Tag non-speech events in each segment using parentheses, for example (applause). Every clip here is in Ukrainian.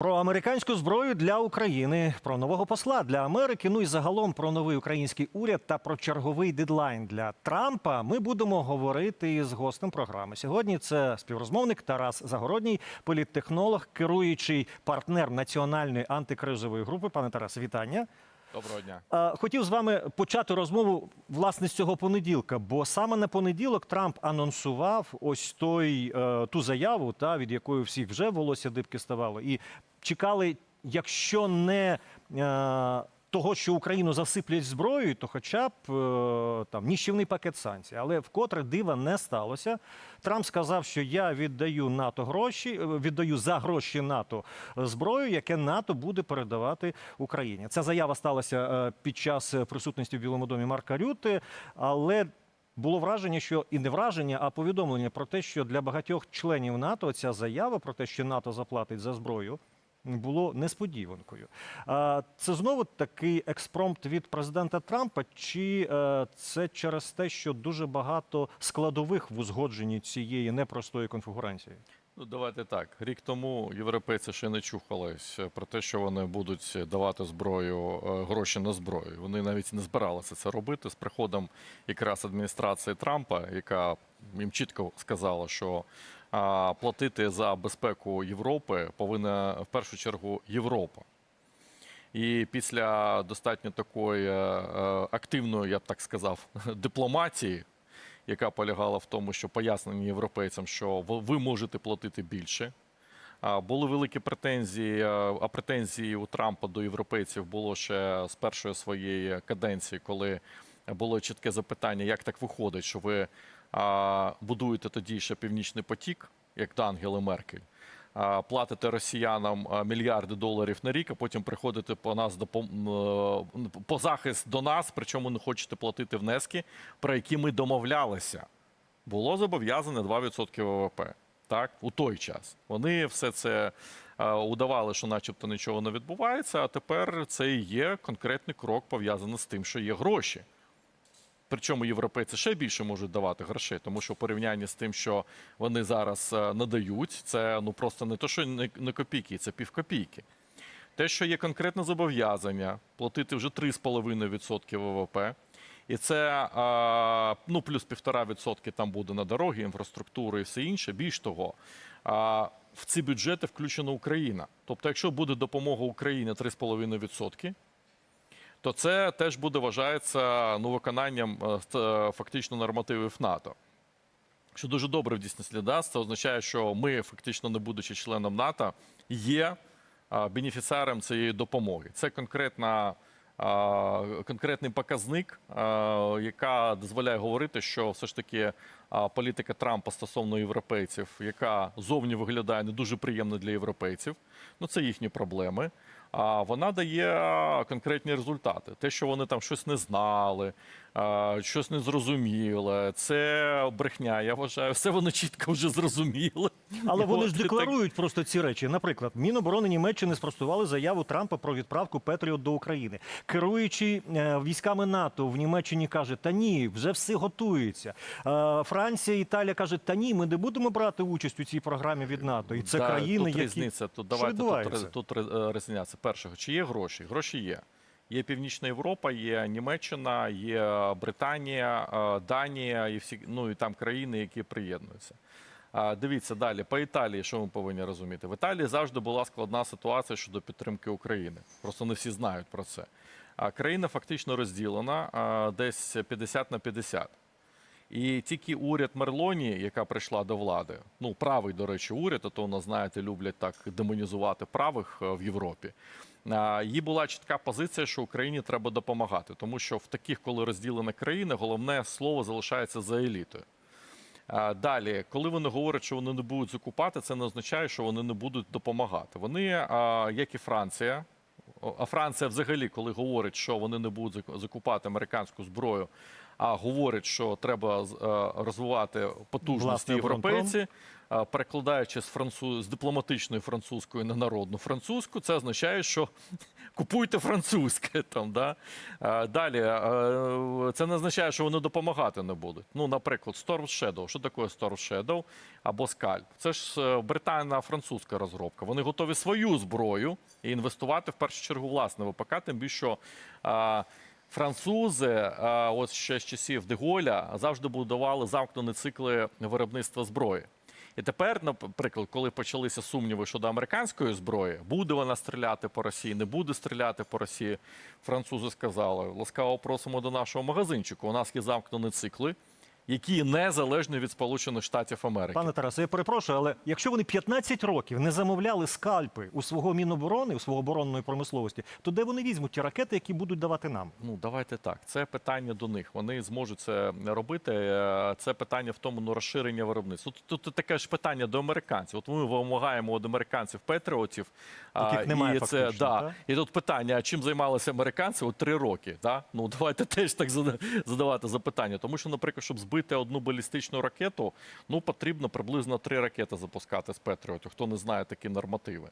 Про американську зброю для України, про нового посла для Америки. Ну і загалом про новий український уряд та про черговий дедлайн для Трампа. Ми будемо говорити із гостем програми. Сьогодні це співрозмовник Тарас Загородній, політтехнолог, керуючий партнер національної антикризової групи. Пане Тарас, вітання. Доброго дня. Хотів з вами почати розмову власне з цього понеділка, бо саме на понеділок Трамп анонсував ось той е, ту заяву, та від якої всіх вже волосся дибки ставало, і чекали, якщо не е, того, що Україну засиплять зброєю, то хоча б е, там ніщівний пакет санкцій. Але вкотре дива не сталося. Трамп сказав, що я віддаю НАТО гроші, е, віддаю за гроші НАТО зброю, яке НАТО буде передавати Україні. Ця заява сталася під час присутності в Білому домі Марка Рюти, але було враження, що і не враження, а повідомлення про те, що для багатьох членів НАТО ця заява про те, що НАТО заплатить за зброю. Було несподіванкою. Це знову такий експромт від президента Трампа, чи е, це через те, що дуже багато складових в узгодженні цієї непростої конфігурації? Ну давайте так. Рік тому європейці ще не чухались про те, що вони будуть давати зброю е, гроші на зброю. Вони навіть не збиралися це робити з приходом якраз адміністрації Трампа, яка їм чітко сказала, що а, платити за безпеку Європи повинна в першу чергу Європа. І після достатньо такої е, е, активної, я б так сказав, (laughs) дипломатії, яка полягала в тому, що пояснення європейцям, що ви- можете платити більше. Були великі претензії, а претензії у Трампа до європейців було ще з першої своєї каденції, коли було чітке запитання, як так виходить, що ви будуєте тоді ще північний потік, як до Ангели Меркель. Платите росіянам мільярди доларів на рік, а потім приходите по нас е, по захист до нас, причому не хочете платити внески, про які ми домовлялися. Було зобов'язане 2% ВВП. Так, у той час вони все це е, удавали, що, начебто, нічого не відбувається. А тепер це і є конкретний крок пов'язаний з тим, що є гроші. Причому європейці ще більше можуть давати грошей, тому що в порівнянні з тим, що вони зараз е, надають, це ну просто не то, що не, копійки, це півкопійки. Те, що є конкретне зобов'язання платити вже 3,5% ВВП, і це ну, плюс 1,5% там буде на дороги, інфраструктуру і все інше. Більш того, в ці бюджети включена Україна. Тобто, якщо буде допомога Україні 3,5%, то це теж буде вважається ну, виконанням е, е, фактично нормативів НАТО. Що дуже добре в дійсності дасть, це означає, що ми, фактично не будучи членом НАТО, є а, бенефіціаром цієї допомоги. Це конкретна, конкретний показник, яка дозволяє говорити, що все ж таки політика Трампа стосовно європейців, яка зовні виглядає не дуже приємно для європейців, ну це їхні проблеми. Вона дає конкретні результати. Те, що вони там щось не знали, щось не зрозуміли, це брехня. Я вважаю, все вони чітко вже зрозуміли. Але вони от ж так- декларують просто ці речі. Наприклад, Міноборони Німеччини спростували заяву Трампа про відправку Петріот до України. Керуючий е, військами НАТО в Німеччині каже: Та ні, вже все готується. Е, Франція, Італія каже: Та ні, ми не будемо брати участь у цій програмі від НАТО. І це Да, країни, тут які різниця. Тут давайте тут, тут е, різниця. Першого, чи є гроші? Гроші є. Є Північна Європа, є Німеччина, є Британія, е, Данія і всі ну і там країни, які приєднуються. Дивіться далі по Італії, що ми повинні розуміти? В Італії завжди була складна ситуація щодо підтримки України. Просто не всі знають про це. А країна фактично розділена десь 50 на 50. І тільки уряд Мерлоні, яка прийшла до влади, ну правий, до речі, уряд, а то у нас, знаєте, люблять так демонізувати правих е, в Європі. Їй була чітка позиція, що Україні треба допомагати, тому що в таких, коли розділена країна, головне слово залишається за елітою. Далі, коли вони говорять, що вони не будуть закупати, це не означає, що вони не будуть допомагати. Вони, як і Франція, а Франція взагалі, коли говорить, що вони не будуть заку- закупати американську зброю, а говорить, що треба е, розвивати потужності європейці. Перекладаючи з француз з дипломатичної французької на народну французьку, це означає, що (laughs) купуйте французьке там. Да? Далі це не означає, що вони допомагати не будуть. Ну, наприклад, Storm Shadow. Що таке Storm Shadow або Scalp? Це ж е, британська французька розробка. Вони готові свою зброю і інвестувати в першу чергу власне ВПК, тим більше що. Французи, от ще з часів Деголя, завжди будували замкнені цикли виробництва зброї. І тепер, наприклад, коли почалися сумніви щодо американської зброї, буде вона стріляти по Росії, не буде стріляти по Росії. Французи сказали: ласкаво просимо до нашого магазинчику. У нас є замкнені цикли, які незалежні від Сполучених Штатів Америки. Пане Тарасе, я перепрошую, але якщо вони 15 років не замовляли скальпи у свого міноборони, у свого оборонної промисловості, то де вони візьмуть ті ракети, які будуть давати нам? Ну, давайте так. Це питання до них. Вони зможуть це робити. Е, Це питання в тому, ну розширення виробництва. Тут, тут таке ж питання до американців. От ми вимагаємо від американців патріотів. Яких немає і це да. І тут питання: чим займалися американці от три роки? Да? Ну (laughs) давайте теж так задавати запитання. Тому що, наприклад, щоб збити одну балістичну ракету, ну потрібно приблизно три ракети запускати з Петріотів. Хто не знає такі нормативи.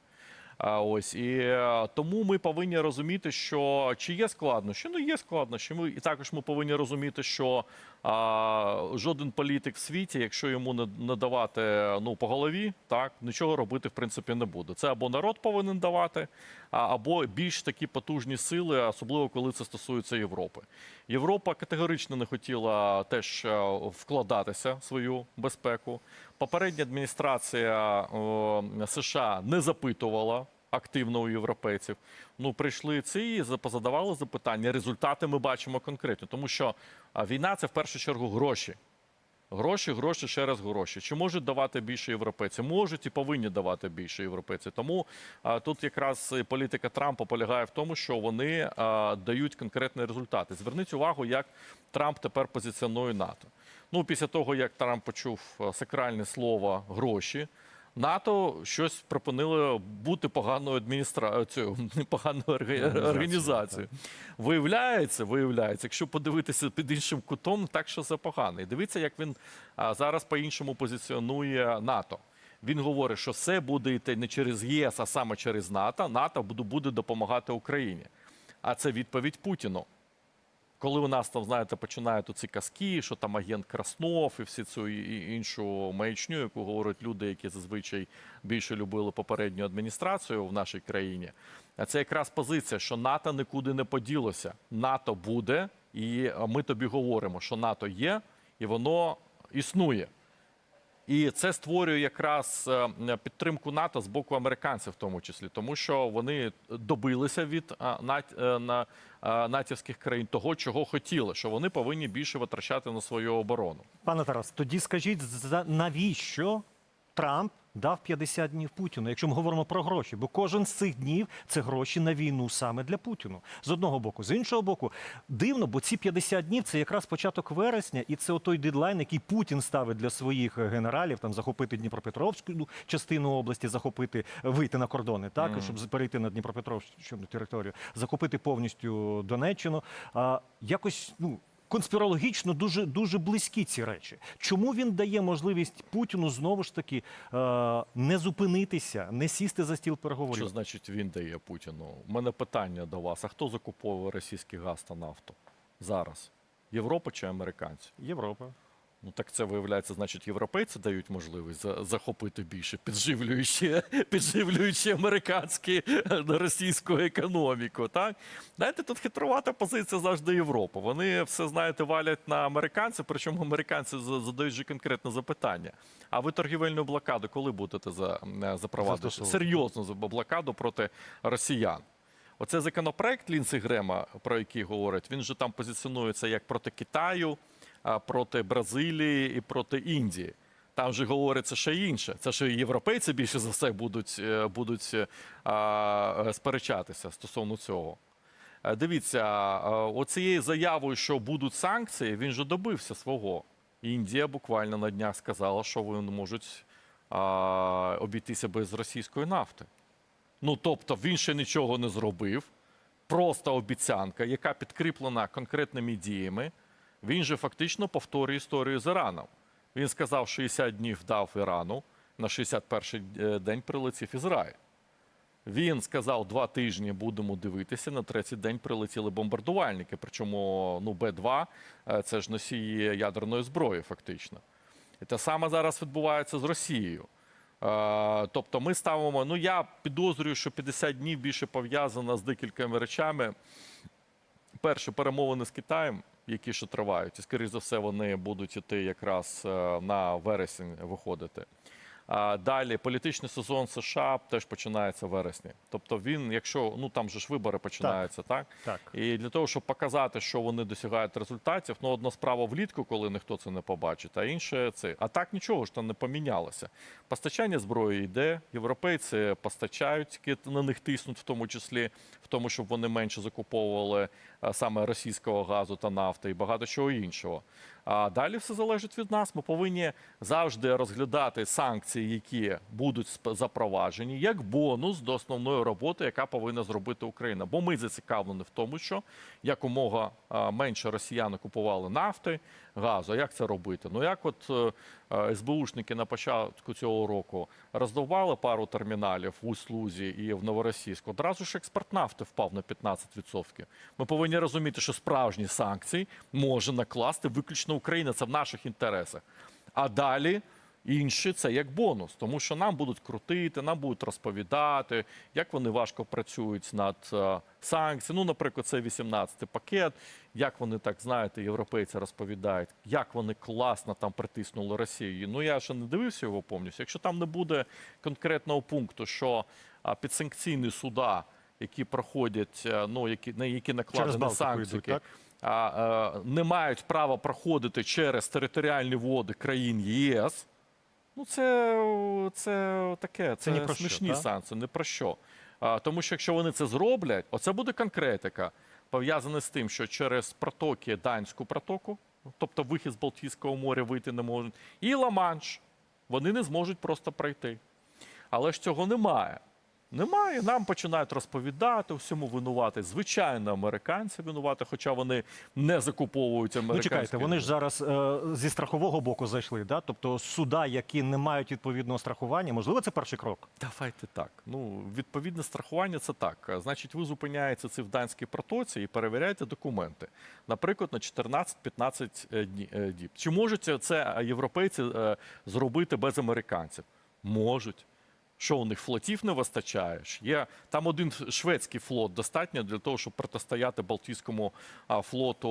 Ось і е, тому ми повинні розуміти, що чи є складнощі? Ну є складнощі. Ми і також ми повинні розуміти, що а, жоден політик в світі, якщо йому не, не давати ну по голові, так нічого робити в принципі не буде. Це або народ повинен давати, або більш такі потужні сили, особливо коли це стосується Європи. Європа категорично не хотіла теж е, вкладатися в свою безпеку. Попередня адміністрація США не запитувала активно у європейців. Ну, прийшли ці і за- позадавали запитання. Результати ми бачимо конкретно, тому що війна це в першу чергу гроші. Гроші, гроші, ще раз гроші. Чи можуть давати більше європейці? Можуть і повинні давати більше європейці. Тому а, тут якраз політика Трампа полягає в тому, що вони а, дають конкретні результати. Зверніть увагу, як Трамп тепер позиціонує НАТО. Ну, після того, як Трамп почув сакральне слово гроші. НАТО щось припинило бути поганою адміністрацією, (laughs) непоганою організацією. Виявляється, виявляється, якщо подивитися під іншим кутом, так що це погано. І дивіться, як він зараз по-іншому позиціонує НАТО. Він говорить, що все буде йти не через ЄС, а саме через НАТО. НАТО буде допомагати Україні. А це відповідь Путіну. Коли у нас там, знаєте, починають ці казки, що там агент Краснов і всі цю іншу маячню, яку говорять люди, які зазвичай більше любили попередню адміністрацію в нашій країні. А це якраз позиція, що НАТО нікуди не поділося. НАТО буде, і ми тобі говоримо, що НАТО є, і воно існує. І це створює якраз е, підтримку НАТО з боку американців, в тому числі, тому що вони добилися від е, натівських країн того, чого хотіли, що вони повинні більше витрачати на свою оборону. Пане Тарас, тоді скажіть, навіщо Трамп дав 50 днів Путіну, якщо ми говоримо про гроші? Бо кожен з цих днів це гроші на війну саме для Путіну. З одного боку, з іншого боку, дивно, бо ці 50 днів це якраз початок вересня, і це той дедлайн, який Путін ставить для своїх е, генералів, там захопити Дніпропетровську ну, частину області, захопити, вийти на кордони, так щоб з- перейти на Дніпропетровську територію, захопити повністю Донеччину. А, якось ну. Конспірологічно дуже дуже близькі ці речі. Чому він дає можливість Путіну знову ж таки е, не зупинитися, не сісти за стіл переговорів? Що значить він дає Путіну? У мене питання до вас: а хто закуповує російський газ та нафту зараз? Європа чи американці? Європа. Ну так це виявляється, значить, європейці дають можливість за- захопити більше, підживлюючи, (laughs) підживлюючи американську російську економіку. Так знаєте, тут хитрувата позиція завжди Європи. Вони все знаєте валять на американців, причому американці задають же конкретне запитання. А ви торгівельну блокаду коли будете за, е, запроваджувати? Застосовувати. Серйозну за- блокаду проти росіян. Оце законопроект Лінси Грема, про який говорять, він же там позиціонується як проти Китаю, проти Бразилії і проти Індії. Там же говориться ще інше. Це і європейці більше за все будуть, е, будуть е, а, сперечатися стосовно цього. Е, Дивіться, оцією заявою, що будуть санкції, він же добився свого. Індія буквально на днях сказала, що вони можуть а, обійтися без російської нафти. Ну тобто він ще нічого не зробив. Просто обіцянка, яка підкріплена конкретними діями. Він же фактично повторює історію з Іраном. Він сказав, 60 днів дав Ірану, на 61-й е, день прилетів Ізраїль. Він сказав, два тижні будемо дивитися. На третій день прилетіли бомбардувальники. Причому ну, Б-2 е, це ж носії ядерної зброї, фактично. І те саме зараз відбувається з Росією. Е, Тобто ми ставимо. Ну я підозрюю, що 50 днів більше пов'язано з декількома речами. Перше, перемовини з Китаєм, які ще тривають, і скоріш за все, вони будуть іти якраз е, на вересень виходити. Далі політичний сезон США теж починається в вересні. Тобто він, якщо ну там же ж вибори починаються, так? Так. І для того, щоб показати, що вони досягають результатів, ну одна справа влітку, коли ніхто це не побачить, а інше це. А так нічого ж там не помінялося. Постачання зброї йде, європейці постачають, на них тиснуть, в тому числі в тому, щоб вони менше закуповували саме російського газу та нафти і багато чого іншого. А далі все залежить від нас. Ми повинні завжди розглядати санкції, які будуть запроваджені, як бонус до основної роботи, яка повинна зробити Україна. Бо ми зацікавлені в тому, що якомога менше росіяни купували нафти, газу. Як це робити? Ну як от е, е, СБУшники на початку цього року роздовбали пару терміналів в Услузі і в Новоросійську, одразу ж експорт нафти впав на 15%. Ми повинні розуміти, що справжні санкції може накласти виключно Україна. Це в наших інтересах. А далі. Інші це як бонус, тому що нам будуть крутити, нам будуть розповідати, як вони важко працюють над е, санкціями. Ну, наприклад, це 18-й пакет. Як вони так знаєте, європейці розповідають, як вони класно там притиснули Росію. Ну я ще не дивився його повністю. Якщо там не буде конкретного пункту, що підсанкційні суда, які проходять, е, ну які на які накладені Балтику санкції, йдуть, так? а, е, не мають права проходити через територіальні води країн ЄС. Ну, це, це таке, це, ні про що, смішні так? санкції, не про що. А, тому що якщо вони це зроблять, оце буде конкретика, пов'язана з тим, що через протоки Данську протоку, тобто вихід з Балтійського моря вийти не можуть, і Ла-Манш, вони не зможуть просто пройти. Але ж цього немає. Немає. Нам починають розповідати, всьому винувати. Звичайно, американці винувати, хоча вони не закуповують Ну чекайте, вони ж зараз е, зі страхового боку зайшли, да? тобто суда, які не мають відповідного страхування, можливо, це перший крок. Давайте так. Ну, відповідне страхування це так. Значить, ви зупиняєте це в данській протоці і перевіряєте документи. Наприклад, на 14-15 е, е, діб. Чи можуть це європейці е, зробити без американців? Можуть. Що у них флотів не вистачає? Є там один шведський флот достатньо для того, щоб протистояти Балтійському флоту,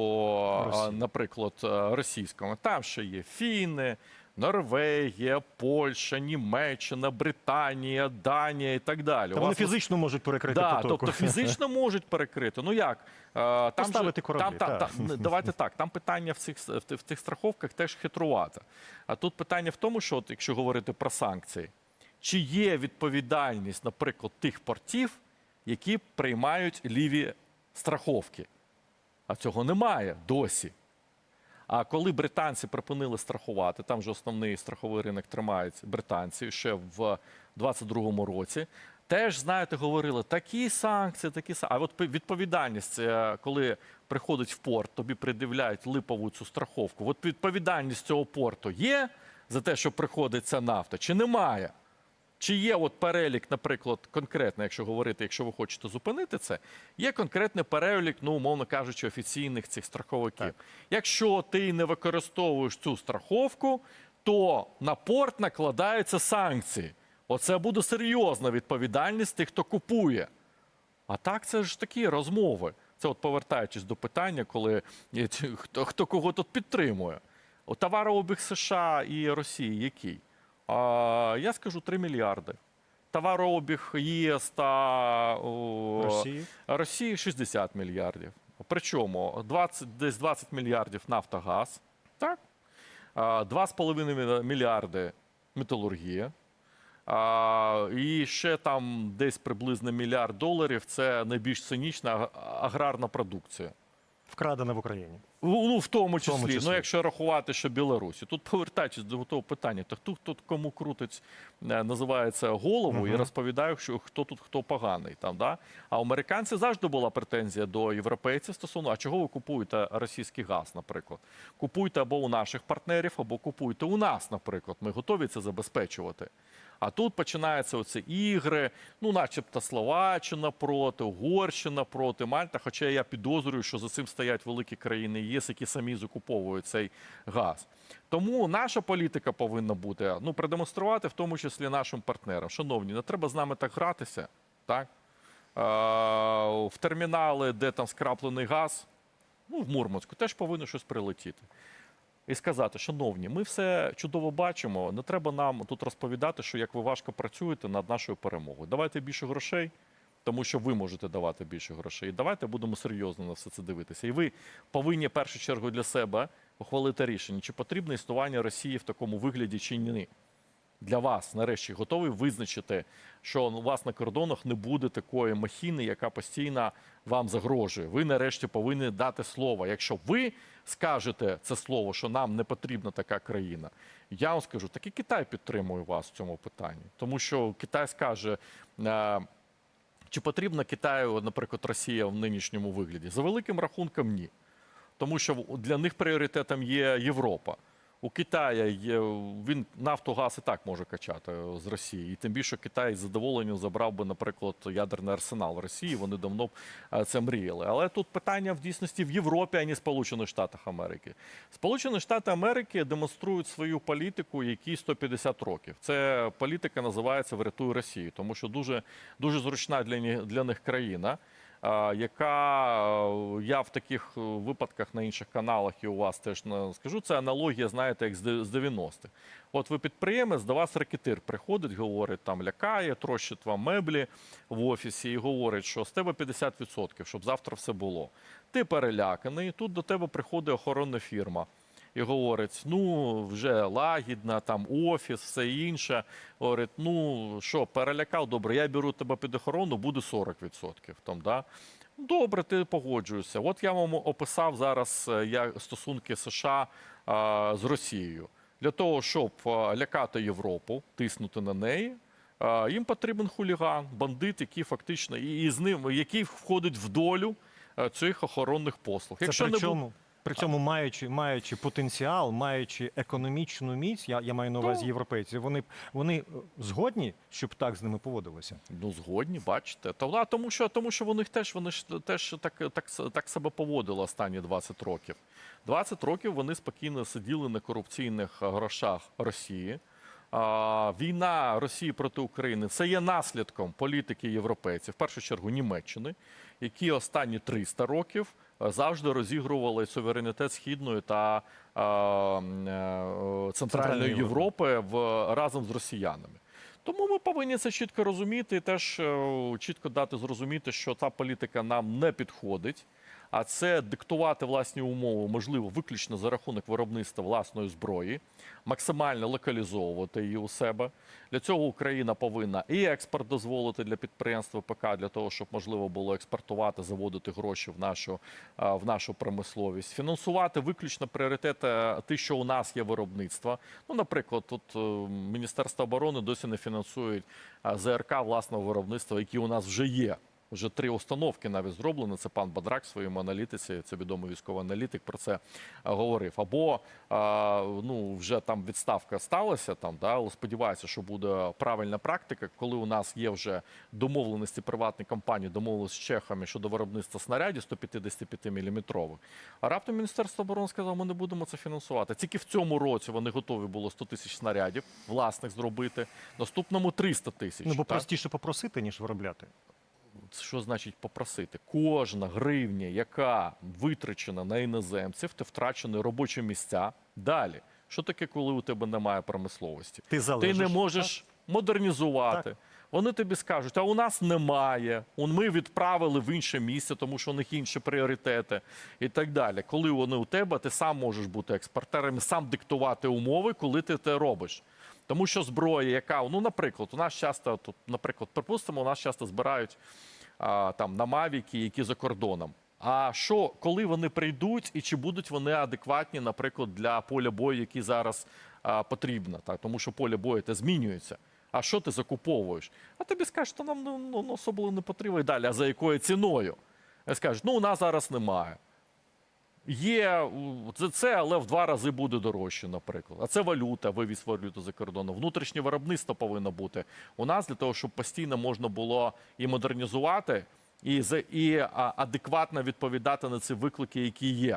Росії. наприклад, е, російському. Там ще є фіни, Норвегія, Польща, Німеччина, Британія, Данія і так далі. Та вони вас фізично можуть перекрити Да, потоку. тобто фізично можуть перекрити. Ну як? Е, Там Поставити же, кораблі, Там, та, та, давайте так. Там питання в цих, в тих- страховках теж хитрувате. А тут питання в тому, що от, якщо говорити про санкції, чи є відповідальність, наприклад, тих портів, які приймають ліві страховки? А цього немає досі. А коли британці припинили страхувати, там же основний страховий ринок тримається британці ще в 22-му році. Теж, знаєте, говорили, такі санкції, такі санкції. А от відповідальність, е, коли приходить в порт, тобі придивляють липову цю страховку. От відповідальність цього порту є за те, що приходить ця нафта, чи немає? Чи є от перелік, наприклад, конкретно, якщо говорити, якщо ви хочете зупинити це, є конкретний перелік, ну, умовно кажучи, офіційних цих страховиків. Так. Якщо ти не використовуєш цю страховку, то на порт накладаються санкції. Оце буде серйозна відповідальність тих, хто купує. А так це ж такі розмови. Це от повертаючись до питання, коли хто, хто кого тут підтримує. От товарообіг США і Росії який? Я скажу 3 мільярди. Товарообіг ЄС та о, Росії. Росії 60 мільярдів. Причому 20, десь 20 мільярдів Нафтогаз, так? 2,5 мільярди металургія. А, і ще там десь приблизно мільярд доларів це найбільш цинічна аграрна продукція. Вкрадена в Україні. Ну, в тому числі, тому числі. ну якщо рахувати, що Білорусі. Тут повертаючись до того питання, то хто тут кому крутить, е, називається голову і розповідає, що хто тут хто поганий. Там, да? А у американців завжди була претензія до європейців стосовно, а чого ви купуєте російський газ, наприклад? Купуйте або у наших партнерів, або купуйте у нас, наприклад. Ми готові це забезпечувати. А тут починаються оці ігри, ну, начебто Словаччина проти, Угорщина проти, Мальта. Хоча я підозрюю, що за цим стоять великі країни ЄС, які самі закуповують цей газ. Тому наша політика повинна бути ну, продемонструвати, в тому числі нашим партнерам. Шановні, не треба з нами так гратися. Так? В термінали, де там скраплений газ, ну, в Мурманську, теж повинно щось прилетіти і сказати, шановні, ми все чудово бачимо. Не треба нам тут розповідати, що як ви важко працюєте над нашою перемогою. Давайте більше грошей, тому що ви можете давати більше грошей. Давайте будемо серйозно на все це дивитися. І ви повинні в першу чергу для себе ухвалити рішення, чи потрібне існування Росії в такому вигляді, чи ні. Для вас нарешті готові визначити, що у вас на кордонах не буде такої махіни, яка постійно вам загрожує. Ви нарешті повинні дати слово. Якщо ви скажете це слово, що нам не потрібна така країна, я вам скажу, так і Китай підтримує вас в цьому питанні, тому що Китай скаже. е, Чи потрібна Китаю, наприклад, Росія в нинішньому вигляді? За великим рахунком, ні. Тому що для них пріоритетом є Європа. У Китая є він нафту газ і так може качати е, з Росії. І тим більше Китай з задоволенням забрав би, наприклад, ядерний арсенал Росії. Вони давно б е, це мріяли. Але тут питання в дійсності в Європі, а не Сполучених Штатах Америки. Сполучені Штати Америки демонструють свою політику, якій 150 років. Це політика називається Врятуй Росію, тому що дуже дуже зручна для для них країна яка е, я в таких е, випадках на інших каналах і у вас теж скажу. Це аналогія, знаєте, як з з 90-х. От ви підприємець, до вас рекетир приходить, говорить, там лякає, трощить вам меблі в офісі і говорить, що з тебе 50%, щоб завтра все було. Ти переляканий, тут до тебе приходить охоронна фірма. І говорить, ну вже лагідна, там офіс, все інше. Говорить, ну що, перелякав, добре, я беру тебе під охорону, буде 40%. Там, да? Добре, ти погоджуєшся. От я вам описав зараз е, як стосунки США а, з Росією. Для того, щоб лякати Європу, тиснути на неї, а, їм потрібен хуліган, бандит, який фактично і, і з ним, який входить в долю а, цих охоронних послуг. Це Якщо при не цьому, при цьому маючи, маючи потенціал, маючи економічну міць, я, я маю на увазі То- європейці, вони, вони е, згодні, щоб так з ними поводилося. Ну, згодні, бачите. Та, тому, що, тому що вони теж, вони ж теж так, так, с- так себе поводили останні 20 років. 20 років вони спокійно сиділи на корупційних грошах Росії. А, війна Росії проти України це є наслідком політики європейців, в першу чергу Німеччини, які останні 300 років завжди розігрували суверенітет східної та е, центральної Європи в, разом з росіянами. Тому ми повинні це чітко розуміти і теж е, чітко дати зрозуміти, що ця політика нам не підходить. А це диктувати власні умови можливо виключно за рахунок виробництва власної зброї, максимально локалізовувати її у себе. Для цього Україна повинна і експорт дозволити для підприємств ВПК, для того, щоб можливо було експортувати, заводити гроші в нашу, е, в нашу промисловість, фінансувати виключно пріоритети, ті, що у нас є виробництво. Ну, наприклад, тут е, Міністерство оборони досі не фінансують е, ЗРК власного виробництва, які у нас вже є. Вже три установки навіть зроблено. Це пан Бадрак в своєму аналітиці, це відомий військовий аналітик, про це е, говорив. Або е, ну вже там відставка сталася, там да, але сподіваюся, що буде правильна практика, коли у нас є вже домовленості приватної компанії, домовленості з чехами щодо виробництва снарядів 155 мм. А раптом Міністерство оборони сказало, ми не будемо це фінансувати. Тільки в цьому році вони готові було 100 тисяч снарядів власних зробити. Наступному 300 тисяч. Ну, бо так? простіше попросити, ніж виробляти. Що значить попросити? Кожна гривня, яка витрачена на іноземців, ти втрачені робочі місця. Далі. Що таке, коли у тебе немає промисловості? Ти залежиш. Ти не можеш модернізувати. Так. Вони тобі скажуть, а у нас немає. Ми відправили в інше місце, тому що у них інші пріоритети і так далі. Коли вони у тебе, ти сам можеш бути експортером, сам диктувати умови, коли ти це робиш. Тому що зброя, яка, ну, наприклад, у нас часто, тут, наприклад, припустимо, у нас часто збирають там на мавіки, які за кордоном. А що, коли вони прийдуть, і чи будуть вони адекватні, наприклад, для поля бою, які зараз а, потрібно? Так? Тому що поле бою те змінюється. А що ти закуповуєш? А тобі скажуть, що нам ну, ну, особливо не потрібно і далі. А за якою ціною? Я Скажуть, ну у нас зараз немає. Є це, але в два рази буде дорожче, наприклад. А це валюта, вивіз валюту за кордону. Внутрішнє виробництво повинно бути. У нас для того, щоб постійно можна було і модернізувати, і, і адекватно відповідати на ці виклики, які є.